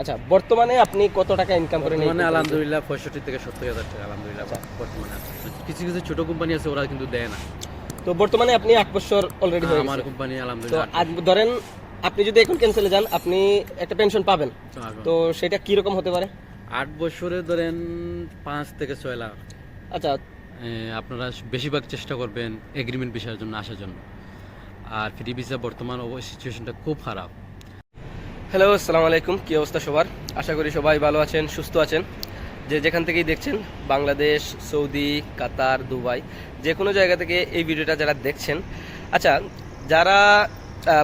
আচ্ছা বর্তমানে আপনি কত টাকা ইনকাম করেন বর্তমানে কোম্পানিতে? আলহামদুলিল্লাহ পঁয়ষট্টি থেকে সত্তর হাজার টাকা আলহামদুলিল্লাহ। বর্তমানে আছে। কিছু কিছু ছোট কোম্পানি আছে ওরা কিন্তু দেয় না। তো বর্তমানে আপনি এক বছর অলরেডি হয়ে আমার কোম্পানি আলহামদুলিল্লাহ আজ ধরেন আপনি যদি এখন ক্যান্সেলে যান আপনি একটা পেনশন পাবেন। তো সেটা কি রকম হতে পারে? আট বছরে ধরেন পাঁচ থেকে ছয় লাখ। আচ্ছা। আপনারা বেশিরভাগ চেষ্টা করবেন এগ্রিমেন্ট বিষয়ের জন্য আসার জন্য। আর ফ্রি ভিসা বর্তমান সিচুয়েশনটা খুব খারাপ। হ্যালো আসসালামু আলাইকুম। কি অবস্থা সবার? আশা করি সবাই ভালো আছেন, সুস্থ আছেন। যে যেখান থেকেই দেখছেন, বাংলাদেশ, সৌদি, কাতার, দুবাই, যে কোনো জায়গা থেকে এই ভিডিওটা যারা দেখছেন আচ্ছা যারা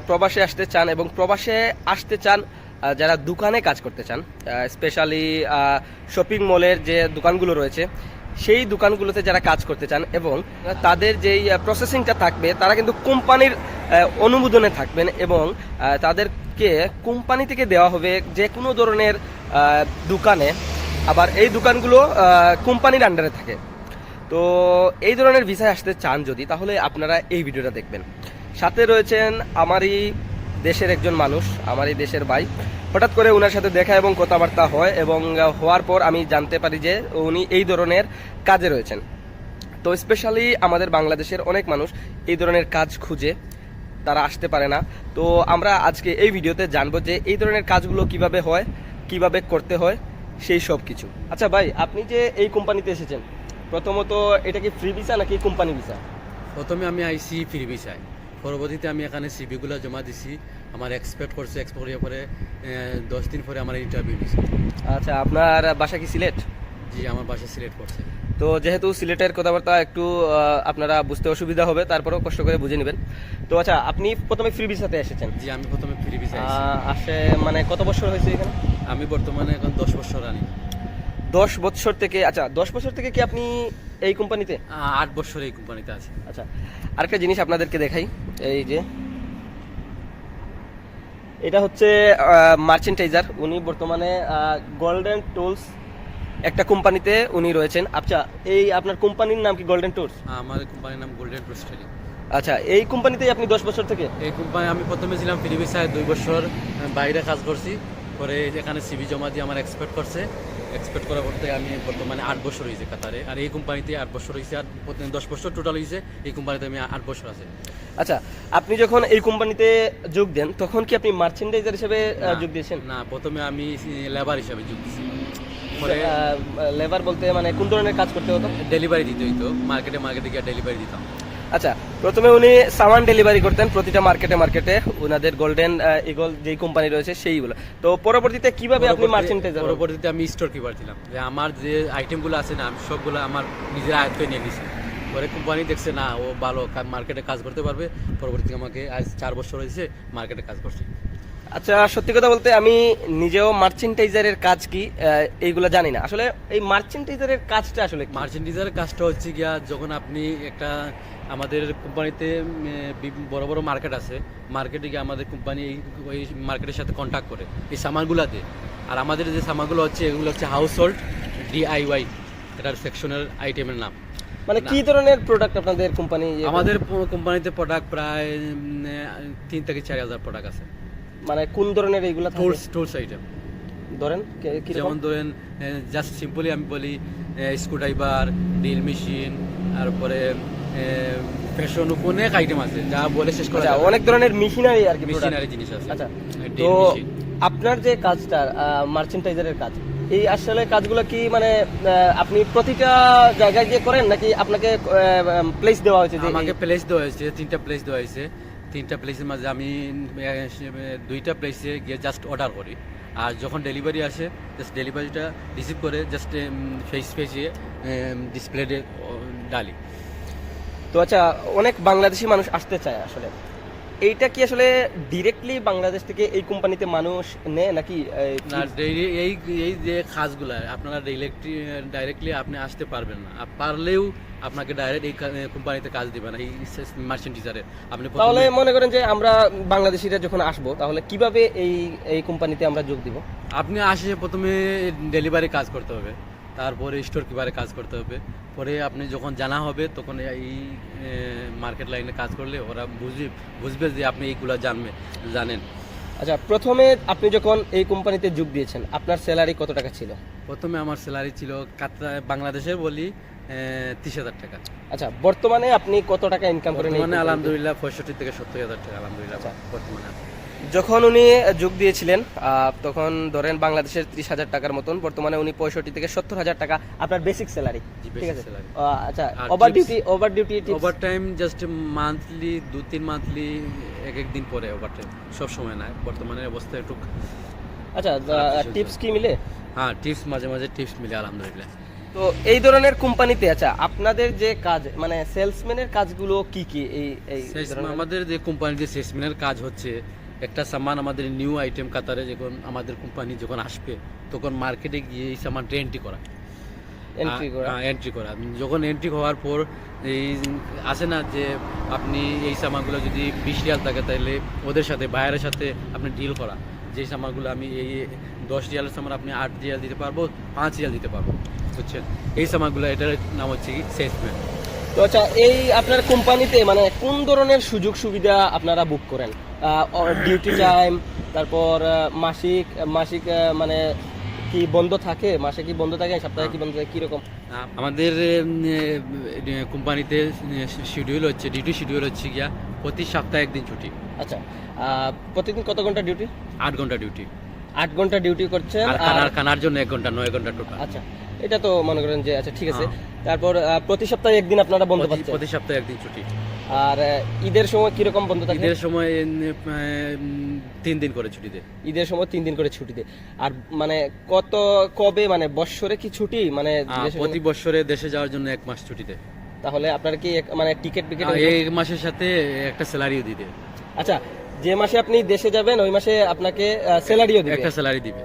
প্রবাসে আসতে চান এবং প্রবাসে আসতে চান যারা দোকানে কাজ করতে চান স্পেশালি শপিং মলের যে দোকানগুলো রয়েছে, সেই দোকানগুলোতে যারা কাজ করতে চান এবং তাদের যেই প্রসেসিংটা থাকবে, তারা কিন্তু কোম্পানির অনুমোদনে থাকবেন এবং তাদেরকে কোম্পানি থেকে দেওয়া হবে যে কোনো ধরনের দোকানে। আবার এই দোকানগুলো কোম্পানির আন্ডারে থাকে। তো এই ধরনের ভিসায় আসতে চান যদি, তাহলে আপনারা এই ভিডিওটা দেখবেন। সাথে রয়েছেন আমারই দেশের একজন মানুষ, আমারই দেশের ভাই। হঠাৎ করে ওনার সাথে দেখা এবং কথাবার্তা হয় এবং হওয়ার পর আমি জানতে পারি যে উনি এই ধরনের কাজে রয়েছেন। তো স্পেশালি আমাদের বাংলাদেশের অনেক মানুষ এই ধরনের কাজ খুঁজে। তারা আসতে পারে না। তো আমরা আজকে এই ভিডিওতে জানব যে এই ধরনের কাজগুলো কীভাবে হয় কীভাবে করতে হয় সেই সব কিছু। আচ্ছা ভাই আপনি যে এই কোম্পানিতে এসেছেন প্রথমত এটা কি ফ্রি ভিসা নাকি কোম্পানি ভিসা প্রথমে আমি আইসি ফ্রি ভিসায় পরবর্তীতে আমি এখানে সিভিগুলো জমা দিছি। আমার এক্সপেক্ট করছে এক্সপেক্ট করার পরে দশ দিন পরে আমার ইন্টারভিউ দিছে। আচ্ছা আপনার বাসা কি সিলেট? জি আমার বাসা সিলেক্ট করছে তো যেহেতু সিলেটের কথাবার্তা একটু আপনারা বুঝতে অসুবিধা হবে তারপরেও কষ্ট করে বুঝে নেবেন। তো আচ্ছা আপনি প্রথমে ফ্রি ভিসাতে এসেছেন? জি আমি প্রথমে ফ্রি আহ, আসে মানে কত বছর হয়েছে এখানে? আমি বর্তমানে এখন দশ বছর আনি দশ বছর থেকে আচ্ছা দশ বছর থেকে কি আপনি এই কোম্পানিতে? আট বছর এই কোম্পানিতে আছে। আচ্ছা আরেকটা জিনিস আপনাদেরকে দেখাই এই যে। এটা হচ্ছে মার্চেন্টাইজার উনি বর্তমানে গোল্ডেন টুলস একটা কোম্পানিতে উনি রয়েছেন। আচ্ছা এই আপনার কোম্পানির নাম কি গোল্ডেন টুলস আমার কোম্পানির নাম গোল্ডেন প্রস্টারি আচ্ছা এই কোম্পানিতেই আপনি দশ বছর থেকে? এই কোম্পানি আমি প্রথমে ছিলাম ফ্রি ভিসায় দুই বছর বাইরে কাজ করছি। পরে এখানে সিভি জমা দিয়ে আমার এক্সপেক্ট করছে। এক্সপেক্ট করার পর আমি বর্তমানে আট বছর হয়েছে কাতারে আর এই কোম্পানিতে আট বছর হয়েছে আর দশ বছর টোটাল হয়েছে এই কোম্পানিতে আমি আট বছর আছে। আচ্ছা আপনি যখন এই কোম্পানিতে যোগ দেন তখন কি আপনি মার্চেন্টাইজার হিসেবে যোগ দিয়েছেন? না প্রথমে আমি লেবার হিসাবে যোগ পরে লেবার বলতে মানে কোন ধরনের কাজ করতে হতো? ডেলিভারি দিতে হইতো। মার্কেটে মার্কেটে গিয়ে ডেলিভারি দিতাম। আচ্ছা প্রথমে উনি সামান ডেলিভারি করতেন প্রতিটা মার্কেটে মার্কেটে ওনাদের গোল্ডেন ইগল যেই কোম্পানি রয়েছে সেইগুলো। তো পরবর্তীতে কীভাবে আপনি মার্চেন্টাইজার পরবর্তীতে আমি স্টোর কিপার ছিলাম। যে আমার যে আইটেমগুলো আছে না আমি সবগুলো আমার নিজের আয়ত্তে নিয়ে নিছি। পরে কোম্পানি দেখছে না ও ভালো মার্কেটে কাজ করতে পারবে। পরবর্তীতে আমাকে আজ চার বছর হয়েছে মার্কেটে কাজ করছি। আচ্ছা সত্যি কথা বলতে আমি নিজেও মার্চেন্টাইজারের কাজ কি এইগুলো জানি না। আসলে এই মার্চেন্টাইজারের কাজটা আসলে মার্চেন্টাইজারের কাজটা হচ্ছে গিয়া যখন আপনি একটা আমাদের কোম্পানিতে বড় বড় মার্কেট আছে মার্কেটে গিয়ে আমাদের কোম্পানি ওই মার্কেটের সাথে কন্ট্যাক্ট করে এই সামানগুলো দেয় আর আমাদের যে সামানগুলো হচ্ছে এগুলো হচ্ছে হাউস হোল্ড ডিআইওয়াই এটার সেকশনের আইটেমের নাম। মানে কি ধরনের প্রোডাক্ট আপনাদের কোম্পানি আমাদের কোম্পানিতে প্রোডাক্ট প্রায় তিন থেকে চার হাজার প্রোডাক্ট আছে। মানে কোন ধরনের এইগুলা? টুলস টুলস আইটেম ধরেন যেমন ধরেন জাস্ট সিম্পলি আমি বলি স্ক্রুড্রাইভার ড্রিল মেশিন তারপরে ফ্যাশন অনেক আইটেম আছে যা বলে শেষ করা আচ্ছা, না। অনেক ধরনের মেশিনারি আর কি মেশিনারি জিনিস আছে আচ্ছা তো আপনার যে কাজটা মার্চেন্টাইজারের কাজ এই আসলে কাজগুলো কি মানে আপনি প্রতিটা জায়গায় গিয়ে করেন নাকি আপনাকে প্লেস দেওয়া হয়েছে আমাকে প্লেস দেওয়া হয়েছে তিনটা প্লেস দেওয়া হয়েছে। তিনটা প্লেসের মাঝে আমি দুইটা প্লেসে গিয়ে জাস্ট অর্ডার করি। আর যখন ডেলিভারি আসে জাস্ট ডেলিভারিটা রিসিভ করে জাস্ট ফেস ফেসে ডিসপ্লেতে ডালি। তো আচ্ছা অনেক বাংলাদেশি মানুষ আসতে চায় আসলে। এইটা কি আসলে ডিরেক্টলি বাংলাদেশ থেকে এই কোম্পানিতে মানুষ নেয় নাকি এই, না এই এই যে কাজগুলা আপনারা ডাইরেক্টলি ডাইরেক্টলি আপনি আসতে পারবেন না। আর পারলেও আপনাকে ডাইরেক্ট এই কোম্পানিতে কাজ দিবে না এই মার্চেন্টিজারে আপনি তাহলে মনে করেন যে আমরা বাংলাদেশিরা যখন আসব তাহলে কীভাবে এই এই কোম্পানিতে আমরা যোগ দিব? আপনি আসে প্রথমে ডেলিভারি কাজ করতে হবে। তারপরে স্টোর কিপারে কাজ করতে হবে পরে আপনি যখন জানা হবে তখন এই মার্কেট লাইনে কাজ করলে ওরা বুঝবে বুঝবে যে আপনি এইগুলা জানবে জানেন আচ্ছা প্রথমে আপনি যখন এই কোম্পানিতে যোগ দিয়েছেন আপনার স্যালারি কত টাকা ছিল প্রথমে আমার স্যালারি ছিল কাতরা বাংলাদেশের বলি তিরিশ হাজার টাকা আচ্ছা বর্তমানে আপনি কত টাকা ইনকাম করেন কোম্পানিতে? আলহামদুলিল্লাহ পঁয়ষট্টি থেকে সত্তর হাজার টাকা আলহামদুলিল্লাহ আচ্ছা। বর্তমানে। যখন উনি যোগ দিয়েছিলেন তখন ধরেন বাংলাদেশের ত্রিশ হাজার টাকার মতন বর্তমানে উনি পঁয়ষট্টি থেকে সত্তর হাজার টাকা আপনার বেসিক স্যালারি ঠিক আছে? আচ্ছা over duty over duty over time just monthly দু তিন মান্থলি এক এক দিন পরে ওভার টাইম সব সময় না বর্তমানে অবস্থা একটু আচ্ছা টিপস কি মিলে? হ্যাঁ টিপস মাঝে মাঝে টিপস মিলে আলহামদুলিল্লাহ। তো এই ধরনের কোম্পানিতে আচ্ছা আপনাদের যে কাজ মানে সেলসম্যানের কাজগুলো কি কি এই? আমাদের যে কোম্পানিতে সেলসম্যানের কাজ হচ্ছে একটা সামান আমাদের নিউ আইটেম কাতারে যখন আমাদের কোম্পানি যখন আসবে তখন মার্কেটে গিয়ে এই সামানটা এন্ট্রি করা। এন্ট্রি করা। এন্ট্রি করা। যখন এন্ট্রি হওয়ার পর এই আসে না যে আপনি এই সামানগুলো যদি বিশ রিয়াল থাকে তাহলে ওদের সাথে বাইরের সাথে আপনি ডিল করা। যে সামানগুলো আমি এই দশ রিয়ালের সামান আপনি আট রিয়াল দিতে পারব পাঁচ রিয়াল দিতে পারব। বুঝছেন? এই সামানগুলো এটার নাম হচ্ছে কি? সেলসম্যান তো আচ্ছা এই আপনার কোম্পানিতে মানে কোন ধরনের সুযোগ সুবিধা আপনারা বুক করেন? ডিউটি টাইম তারপর মাসিক মাসিক মানে কি বন্ধ থাকে? মাসে কি বন্ধ থাকে? সপ্তাহে কি বন্ধ থাকে? কীরকম? আমাদের কোম্পানিতে শিডিউল হচ্ছে ডিউটি শিডিউল হচ্ছে গিয়া প্রতি সপ্তাহে একদিন ছুটি। আচ্ছা প্রতিদিন কত ঘণ্টা ডিউটি আট ঘণ্টা ডিউটি আট ঘণ্টা ডিউটি করছে আর খানার খানার জন্য এক ঘণ্টা নয় ঘণ্টা টোটাল আচ্ছা এটা তো মনে করেন যে আচ্ছা ঠিক আছে। হ্যাঁ। তারপর প্রতি সপ্তাহে একদিন আপনারা বন্ধ পাচ্ছেন? প্রতি সপ্তাহে একদিন ছুটি। আর ঈদের সময় কীরকম বন্ধ থাকে? ঈদের সময় তিন দিন করে ছুটি দেয় ঈদের সময় তিন দিন করে ছুটি দেয় আর মানে কত কবে মানে বৎসরে কি ছুটি? মানে প্রতি? বছরে দেশে যাওয়ার জন্য এক মাস ছুটি দেয় তাহলে আপনার কি মানে টিকিট বিকেট এই মাসের সাথে একটা স্যালারিও দিয়ে দেয় আচ্ছা যে মাসে আপনি দেশে যাবেন ওই মাসে আপনাকে স্যালারিও দিবে? একটা স্যালারি দিবে।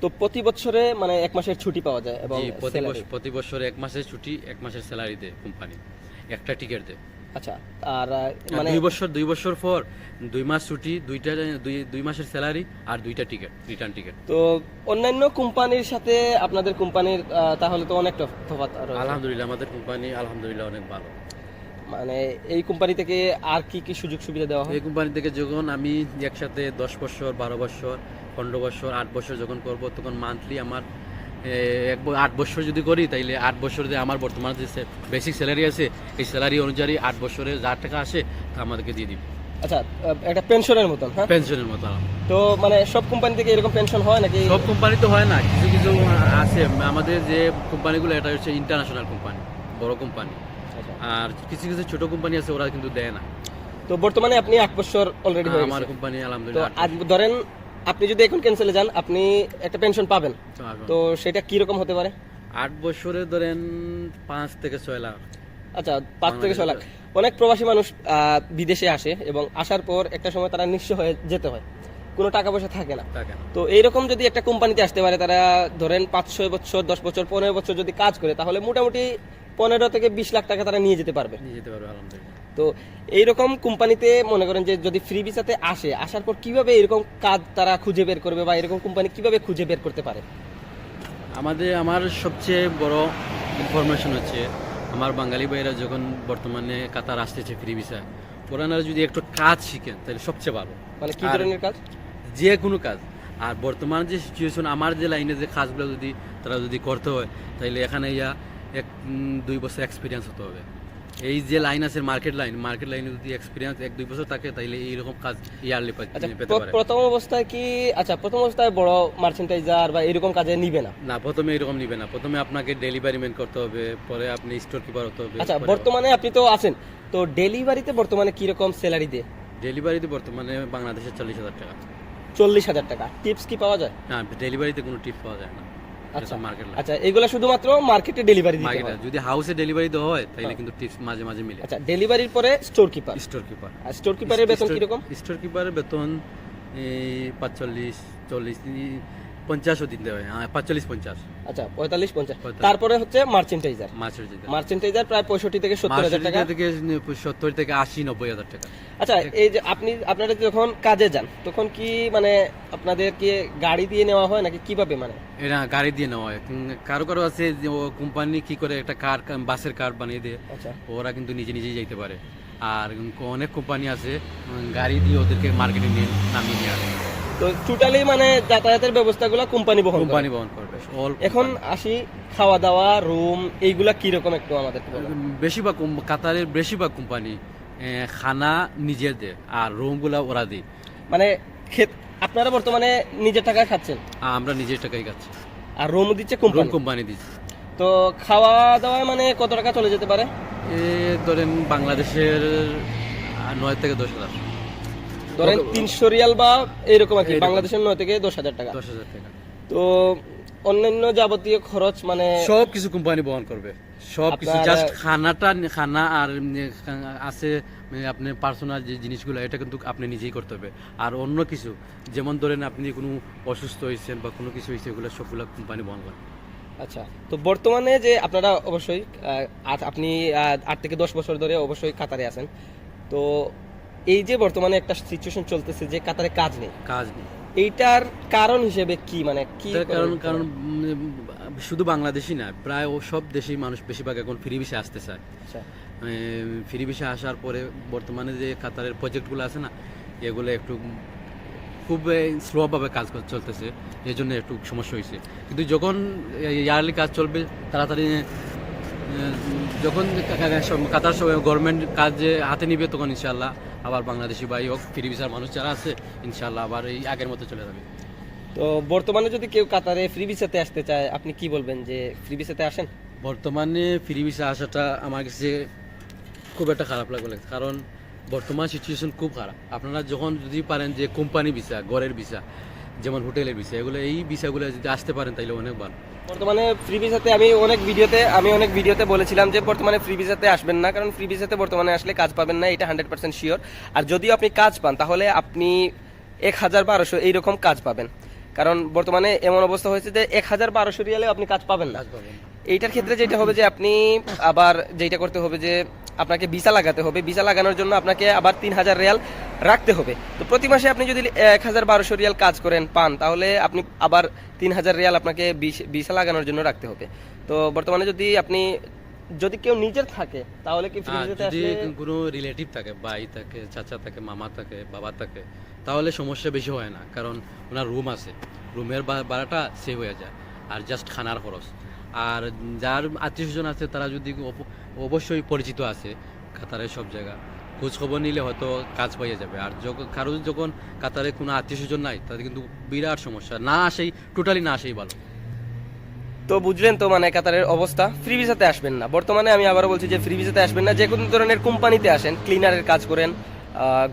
তো প্রতি বছরে মানে এক মাসের ছুটি পাওয়া যায় এবং প্রতি। বছর প্রতি বছর এক মাসের ছুটি এক মাসের স্যালারি দেয় কোম্পানি। একটা টিকিট দেয়। আচ্ছা আর মানে দুই বছর দুই বছর পর দুই মাস ছুটি দুইটা দুই দুই মাসের স্যালারি আর দুইটা টিকিট রিটার্ন টিকিট। তো অন্যান্য কোম্পানির সাথে আপনাদের কোম্পানির তাহলে তো অনেক তফ- তফাৎ আলহামদুলিল্লাহ আমাদের কোম্পানি আলহামদুলিল্লাহ অনেক ভালো। মানে এই কোম্পানি থেকে আর কি কি সুযোগ সুবিধা দেওয়া হয়? এই কোম্পানি থেকে যখন আমি একসাথে দশ বছর বারো বছর পনেরো বছর আট বছর যখন করব তখন মান্থলি আমার এক আট বছর যদি করি তাইলে আট বছর যে আমার বর্তমানে যে বেসিক স্যালারি আছে এই স্যালারি অনুযায়ী আট বছরে যা টাকা আসে তা আমাদেরকে দিয়ে দিবে। আচ্ছা একটা পেনশনের মতন হ্যাঁ? পেনশনের মতো তো মানে সব কোম্পানি থেকে এরকম পেনশন হয় নাকি? সব কোম্পানি তো হয় না কিছু কিছু আছে। আমাদের যে কোম্পানিগুলো এটা হচ্ছে ইন্টারন্যাশনাল কোম্পানি বড় কোম্পানি আচ্ছা। আর কিছু কিছু ছোট কোম্পানি আছে ওরা কিন্তু দেয় না। তো বর্তমানে আপনি আট বছর অলরেডি আমার কোম্পানি আলহামদুলিল্লাহ ধরেন আপনি যদি এখন ক্যান্সেলে যান আপনি একটা পেনশন পাবেন। তো সেটা কি রকম হতে পারে? আট বছরে ধরেন পাঁচ থেকে ছয় লাখ। আচ্ছা পাঁচ থেকে ছয় লাখ। অনেক প্রবাসী মানুষ বিদেশে আসে এবং আসার পর একটা সময় তারা নিঃস্ব হয়ে যেতে হয়। কোনো টাকা পয়সা থাকে না। তো এইরকম যদি একটা কোম্পানিতে আসতে পারে তারা ধরেন পাঁচ ছয় বছর দশ বছর পনেরো বছর যদি কাজ করে তাহলে মোটামুটি পনেরো থেকে বিশ লাখ টাকা তারা নিয়ে যেতে পারবে। নিয়ে যেতে পারবে আলহামদুলিল্লাহ। তো এইরকম কোম্পানিতে মনে করেন যে যদি ফ্রি ভিসাতে আসে আসার পর কীভাবে এরকম কাজ তারা খুঁজে বের করবে বা এরকম কোম্পানি কীভাবে খুঁজে বের করতে পারে? আমাদের আমার সবচেয়ে বড় ইনফরমেশন হচ্ছে আমার বাঙালি ভাইয়েরা যখন বর্তমানে কাতার আসতেছে ফ্রি ভিসা ওনারা যদি একটু কাজ শিখেন তাহলে সবচেয়ে ভালো। মানে কি ধরনের কাজ? যে কোনো কাজ। আর বর্তমান যে সিচুয়েশন আমার যে লাইনে যে কাজগুলো যদি তারা যদি করতে হয় তাহলে এখানে ইয়া এক দুই বছর এক্সপিরিয়েন্স হতে হবে। এই যে লাইন আছে মার্কেট লাইন মার্কেট লাইনে যদি এক্সপিরিয়েন্স এক দুই বছর থাকে তাহলে এইরকম কাজ ইয়ারলি আচ্ছা পেতে পারে প্রথম অবস্থায় কি আচ্ছা প্রথম অবস্থায় বড় মার্চেন্টাইজার বা এরকম কাজে নিবে না? না প্রথমে এরকম নিবে না। প্রথমে আপনাকে ডেলিভারি ম্যান করতে হবে পরে আপনি স্টোর কিপার হতে হবে আচ্ছা বর্তমানে আপনি তো আছেন। তো ডেলিভারিতে বর্তমানে কি রকম স্যালারি দেয়? ডেলিভারিতে বর্তমানে বাংলাদেশে চল্লিশ হাজার টাকা। চল্লিশ হাজার টাকা। টিপস কি পাওয়া যায়? না ডেলিভারিতে কোনো টিপস পাওয়া যায় না। আচ্ছা মার্কেট আচ্ছা এগুলা শুধুমাত্র মার্কেটে ডেলিভারি দিতে হয়? যদি হাউসে ডেলিভারি দেওয়া হয় তাহলে কিন্তু টিপস মাঝে মাঝে মিলে। আচ্ছা ডেলিভারির পরে স্টোর কিপার স্টোর কিপার আর স্টোর কিপারের বেতন কীরকম? স্টোর কিপারের বেতন এই পাঁচচল্লিশ চল্লিশ এই পঞ্চাশও দিতে হয় হ্যাঁ পাঁচচল্লিশ পঞ্চাশ। আচ্ছা পঁয়তাল্লিশ পঞ্চাশ। তারপরে হচ্ছে মার্চেন্টাইজার। যেটা মার্চেন্টাইজার প্রায় পঁয়ষট্টি থেকে সত্তর হাজার টাকা। থেকে সত্তর থেকে আশি নব্বই হাজার টাকা। আচ্ছা এই যে আপনি আপনারা যখন কাজে যান তখন কি মানে আপনাদের কি গাড়ি দিয়ে নেওয়া হয় নাকি কীভাবে মানে? এটা গাড়ি দিয়ে নেওয়া হয়। কারও কারও আছে যে ও কোম্পানি কি করে একটা কার বাসের কার বানিয়ে দেয় আচ্ছা। ওরা কিন্তু নিজে নিজেই যাইতে পারে। আর অনেক কোম্পানি আছে গাড়ি দিয়ে ওদেরকে মার্কেটে নিয়ে নামিয়ে নিয়ে আসে। তো টোটালি মানে যাতায়াতের ব্যবস্থাগুলো কোম্পানি বহন কোম্পানি বহন করবে এখন আসি খাওয়া দাওয়া রুম এইগুলা কীরকম একটু আমাদের বেশিরভাগ কাতারের বেশিরভাগ কোম্পানি খানা নিজের দেয় আর রুমগুলা ওরা দেয়। মানে আপনারা বর্তমানে নিজের টাকায় খাচ্ছেন? আমরা নিজের টাকাই খাচ্ছি। আর রুম দিচ্ছে কোম্পানি কোম্পানি দিচ্ছে। তো খাওয়া দাওয়া মানে কত টাকা চলে যেতে পারে? এ ধরেন বাংলাদেশের নয় থেকে দশ হাজার। ধরেন তিনশো রিয়াল বা এরকম আর কি বাংলাদেশের নয় থেকে দশ হাজার টাকা। দশ হাজার টাকা। তো অন্যান্য যাবতীয় খরচ মানে সব কিছু কোম্পানি বহন করবে। সব কিছু জাস্ট খানাটা খানা আর আছে মানে আপনার পার্সোনাল যে জিনিসগুলো এটা কিন্তু আপনি নিজেই করতে হবে। আর অন্য কিছু যেমন ধরেন আপনি কোনো অসুস্থ হয়েছেন বা কোনো কিছু হয়েছে এগুলো সবগুলো কোম্পানি বহন করে। আচ্ছা তো বর্তমানে যে আপনারা অবশ্যই আপনি আট থেকে দশ বছর ধরে অবশ্যই কাতারে আছেন। তো এই যে বর্তমানে একটা সিচুয়েশন চলতেছে যে কাতারে কাজ নেই। কাজ নেই। এইটার কারণ হিসেবে কি মানে কি কারণ কারণ শুধু বাংলাদেশি না প্রায় ও সব দেশেই মানুষ বেশিরভাগ এখন ফ্রি ভিসে আসতে চায়। আচ্ছা। ফ্রি ভিসে আসার পরে বর্তমানে যে কাতারের প্রজেক্টগুলো আছে না এগুলো একটু খুব স্লোভাবে কাজ চলতেছে এই জন্য একটু সমস্যা হয়েছে কিন্তু যখন ইয়ারলি কাজ চলবে তাড়াতাড়ি যখন কাতার গভর্নমেন্ট কাজ যে হাতে নিবে তখন ইনশাল্লাহ আবার বাংলাদেশি ভাই হোক ফ্রি ভিসার মানুষ যারা আছে ইনশাল্লাহ আবার এই আগের মতো চলে যাবে। তো বর্তমানে যদি কেউ কাতারে ফ্রি ভিসাতে আসতে চায় আপনি কি বলবেন যে ফ্রি ভিসাতে আসেন? বর্তমানে ফ্রি ভিসা আসাটা আমার কাছে খুব একটা খারাপ লাগবে কারণ বর্তমান সিচুয়েশন খুব খারাপ। আপনারা যখন যদি পারেন যে কোম্পানি ভিসা ঘরের ভিসা যেমন হোটেলের ভিসা এগুলো এই ভিসাগুলো যদি আসতে পারেন তাহলে অনেক ভালো। বর্তমানে ফ্রি ভিসাতে আমি অনেক ভিডিওতে আমি অনেক ভিডিওতে বলেছিলাম যে বর্তমানে ফ্রি ভিসাতে আসবেন না, কারণ ফ্রি ভিসাতে বর্তমানে আসলে কাজ পাবেন না, এটা হান্ড্রেড পার্সেন্ট শিওর আর যদিও আপনি কাজ পান, তাহলে আপনি এক হাজার বারোশো এইরকম কাজ পাবেন। কারণ বর্তমানে এমন অবস্থা হয়েছে যে এক হাজার বারোশো রিয়ালে আপনি কাজ পাবেন না। এইটার ক্ষেত্রে যেটা হবে যে আপনি আবার যেটা করতে হবে যে আপনাকে ভিসা লাগাতে হবে। ভিসা লাগানোর জন্য আপনাকে আবার তিন হাজার রিয়াল রাখতে হবে। তো প্রতি মাসে আপনি যদি এক হাজার বারোশো রিয়াল কাজ করেন পান তাহলে আপনি আবার তিন হাজার রিয়াল আপনাকে ভিস- লাগানোর জন্য রাখতে হবে। তো বর্তমানে যদি আপনি যদি কেউ নিজের থাকে তাহলে কি ফ্রি আর যদি আসলে কোনো রিলেটিভ থাকে ভাই থাকে চাচা থাকে মামা থাকে বাবা থাকে তাহলে সমস্যা বেশি হয় না। কারণ ওনার রুম আছে। রুমের ভাড়াটা সেভ হয়ে যায়। আর জাস্ট খানার খরচ। আর যার আত্মীয় স্বজন আছে, তারা যদি অবশ্যই পরিচিত আছে কাতারের সব জায়গা খোঁজ খবর নিলে হয়তো কাজ পাইয়ে যাবে। আর যখন কারও যখন কাতারে কোনো আত্মীয় স্বজন নাই, তাদের কিন্তু বিরাট সমস্যা। না আসেই টোটালি না আসেই ভালো। তো বুঝলেন তো মানে কাতারের অবস্থা? ফ্রি ভিসাতে আসবেন না। বর্তমানে আমি আবারও বলছি যে ফ্রি ভিসাতে আসবেন না। যে কোনো ধরনের কোম্পানিতে আসেন ক্লিনারের কাজ করেন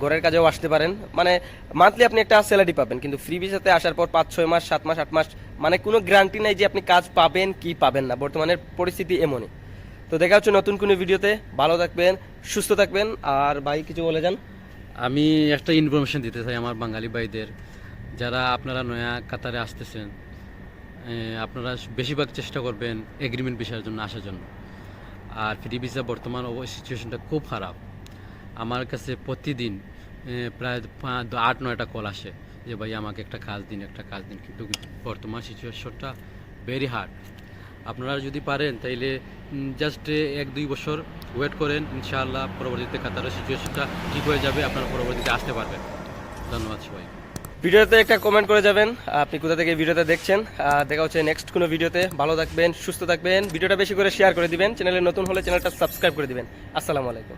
ঘরের কাজেও আসতে পারেন। মানে মান্থলি আপনি একটা স্যালারি পাবেন, কিন্তু ফ্রি ভিসাতে আসার পর পাঁচ, ছয় মাস, সাত মাস, আট মাস মানে কোনো গ্যারান্টি নাই যে আপনি কাজ পাবেন কি পাবেন না। বর্তমানের পরিস্থিতি এমনই। তো দেখা হচ্ছে নতুন কোনো ভিডিওতে। ভালো থাকবেন, সুস্থ থাকবেন। আর ভাই, কিছু বলে যান? আমি একটা ইনফরমেশন দিতে চাই আমার বাঙালি ভাইদের। যারা আপনারা নয়া কাতারে আসতেছেন আপনারা বেশিরভাগ চেষ্টা করবেন এগ্রিমেন্ট বিষয়ের জন্য আসার জন্য। আর ফ্রি ভিসা বর্তমান সিচুয়েশনটা খুব খারাপ। আমার কাছে প্রতিদিন প্রায় আট, নয়টা কল আসে যে, ভাই, আমাকে একটা কাজ দিন, একটা কাজ দিন। কিন্তু বর্তমান সিচুয়েশনটা ভেরি হার্ড আপনারা যদি পারেন, তাইলে জাস্ট এক, দুই বছর ওয়েট করেন। ইনশাআল্লাহ পরবর্তীতে কাতারের সিচুয়েশনটা ঠিক হয়ে যাবে, আপনারা পরবর্তীতে আসতে পারবেন। ধন্যবাদ সবাই। ভিডিওতে একটা কমেন্ট করে যাবেন, আপনি কোথা থেকে ভিডিওটা দেখছেন। দেখা হচ্ছে নেক্সট কোনো ভিডিওতে। ভালো থাকবেন, সুস্থ থাকবেন। ভিডিওটা বেশি করে শেয়ার করে দিবেন। চ্যানেলে নতুন হলে চ্যানেলটা সাবস্ক্রাইব করে দিবেন। আসসালামু আলাইকুম।